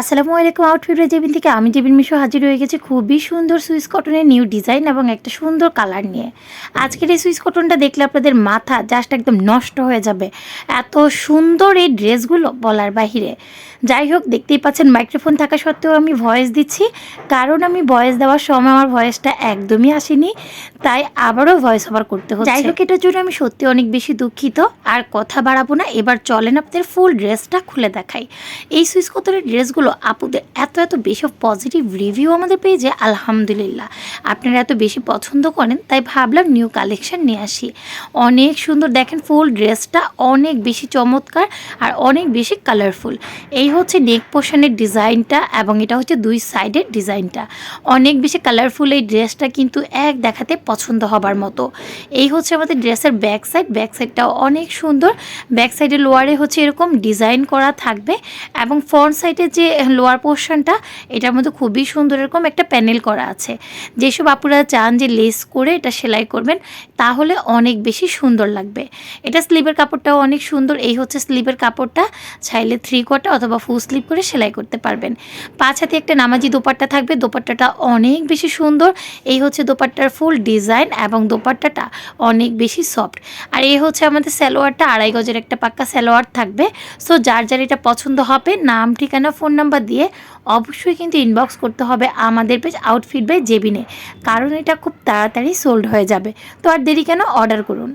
আসসালামু আলাইকুম আউটফিট জেবিন থেকে আমি জেবিন মিশো হাজির হয়ে গেছি খুবই সুন্দর সুইস কটনের নিউ ডিজাইন এবং একটা সুন্দর কালার নিয়ে। আজকের এই সুইস কটনটা দেখলে আপনাদের মাথা জাস্ট একদম নষ্ট হয়ে যাবে। এত সুন্দর এই ড্রেসগুলো বলার বাহিরে। যাই হোক, দেখতেই পাচ্ছেন মাইক্রোফোন থাকা সত্ত্বেও আমি ভয়েস দিচ্ছি। কারণ আমি ভয়েস দেওয়ার সময় আমার ভয়েসটা একদমই আসেনি, তাই আবারও ভয়েস ওভার করতে হচ্ছে। যাই হোক, এটার জন্য আমি সত্যি অনেক বেশি দুঃখিত। আর কথা বাড়াবো না, এবার চলেন আপনাদের ফুল ড্রেসটা খুলে দেখাই। এই সুইস কটনের ড্রেসগুলো আপুদের এত এত বেশি পজিটিভ রিভিউ আমাদের পেয়েছে, আলহামদুলিল্লাহ। আপনারা এত বেশি পছন্দ করেন, তাই ভাবলাম নিউ কালেকশন নিয়ে আসি। অনেক সুন্দর, দেখেন ফুল ড্রেসটা অনেক বেশি চমৎকার আর অনেক বেশি কালারফুল এই হচ্ছে নেক পোর্শনের ডিজাইনটা এবং এটা হচ্ছে দুই সাইডের ডিজাইনটা। অনেক বেশি কালারফুল এই ড্রেসটা কিন্তু এক দেখাতে পছন্দ হবার মতো। এই হচ্ছে আমাদের ড্রেসের ব্যাক সাইড ব্যাক সাইডটাও অনেক সুন্দর। ব্যাক সাইডের লোয়ারে হচ্ছে এরকম ডিজাইন করা থাকবে এবং ফ্রন্ট সাইডের যে লোয়ার পোর্শনটা এটার মধ্যে খুবই সুন্দর এরকম একটা প্যানেল করা আছে। যেসব আপুরা চান যে লেস করে এটা সেলাই করবেন, তাহলে অনেক বেশি সুন্দর লাগবে। এটা স্লিভের কাপড়টাও অনেক সুন্দর, এই হচ্ছে স্লিভের কাপড়টা, চাইলে থ্রি কোয়ার্টার অথবা ফুল স্লিভ করে সেলাই করতে পারবেন। পাঁচ হাতে একটা নামাজি দোপাট্টা থাকবে, দোপাট্টাটা অনেক বেশি সুন্দর, এই হচ্ছে দোপাট্টার ফুল ডিজাইন এবং দোপাট্টাটা অনেক বেশি সফট আর এই হচ্ছে আমাদের সালোয়ারটা, আড়াই গজের একটা পাক্কা সালোয়ার থাকবে। সো যার যার এটা পছন্দ হবে, নাম, ঠিকানা ফোন নাম্বার দিয়ে অবশ্যই কিন্তু ইনবক্স করতে হবে আমাদের পেজ আউটফিট বাই জেবিনে কারণ এটা খুব তাড়াতাড়ি সোল্ড হয়ে যাবে। তো আর দেরি কেন? অর্ডার করুন।